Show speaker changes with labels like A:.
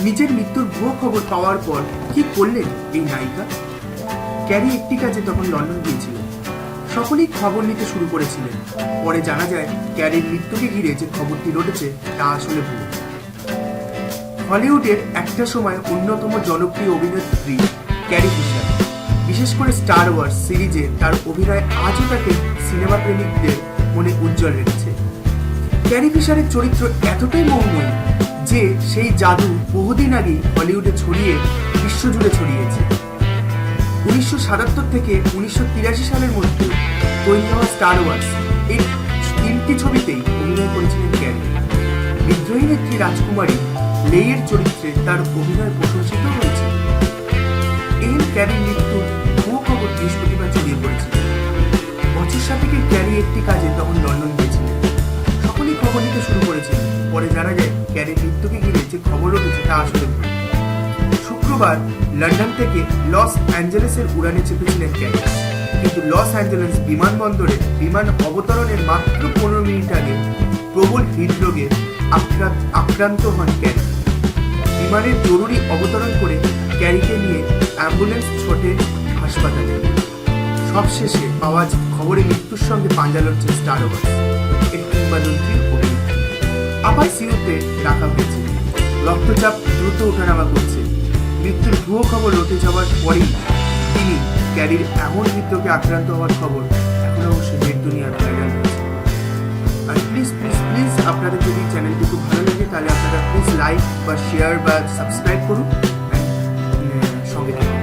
A: নিজের মৃত্যুর ভুয়ো খবর পাওয়ার পর কি করলেন এই নায়িকা? ক্যারি একটি কাজে তখন লন্ডন গিয়েছিলেন সকলেই খবর নিতে শুরু করেছিলেন। পরে জানা যায়, ক্যারির মৃত্যুকে ঘিরে যে খবরটি রটেছে, তা আসলে ভুল। হলিউডের একটা সময় অন্যতম জনপ্রিয় অভিনেত্রী ক্যারি ফিশার। বিশেষ করে স্টার ওয়ার্স সিরিজে তার অভিনয় আজও তাকে সিনেমা প্রেমিকদের মনে উজ্জ্বল রেখেছে। ক্যারি ফিশারের চরিত্র এতটাই মৌময়ী যে সেই জাদু বহুদিন আগেই হলিউডে ছড়িয়ে বিশ্বজুড়ে ছড়িয়েছে। উনিশশো সাতাত্তর থেকে উনিশশো তিরাশি সালের মধ্যে তৈরি হওয়া স্টার ওয়ার্স এই তিনটি ছবিতেই অভিনয় করেছিলেন ক্যারি। বিদ্রোহী নেত্রী রাজকুমারী লেইয়ের চরিত্রে তার অভিনয় প্রশংসিত হয়েছে। এই ক্যারির মৃত্যুর ভুয়ো খবর বৃহস্পতিবার ছড়িয়ে পড়েছে। বছর সাতেকের ক্যারি একটি কাজে তখন লন্ডন করেছিল পরে জানা যায় ক্যারির মৃত্যুকে ঘিরে যে খবর উঠেছে তা আসলে। শুক্রবার লন্ডন থেকে লস অ্যাঞ্জেলেসের উড়ানে চেপেছিলেন ক্যারি। কিন্তু লস অ্যাঞ্জেলেস বিমানবন্দরে বিমান অবতরণের মাত্র পনেরো মিনিট আগে প্রবল হৃদরোগে আক্রান্ত আক্রান্ত হন ক্যারি। বিমানের জরুরি অবতরণ করে ক্যারিকে নিয়ে অ্যাম্বুলেন্স ছোটে হাসপাতালে। সবশেষে পাওয়া খবরে মৃত্যুর সঙ্গে পাঞ্জা লড়ছে স্টার ওয়ার্স এর কিংবদন্তির দ্রুত ওঠানামা করছে। মৃত্যুর ভুয়ো খবর রটে যাওয়ার পরেই তিনি ক্যারির এমন মৃত্যুকে আক্রান্ত হওয়ার খবর এখন অবশ্যই নেট দুনিয়ার ভাইরাল হয়েছে। আর প্লিজ প্লিজ প্লিজ আপনাদের যদি চ্যানেলটি খুব ভালো লাগে, তাহলে আপনারা প্লিজ লাইক বা শেয়ার বা সাবস্ক্রাইব করুন সঙ্গে থাকুন।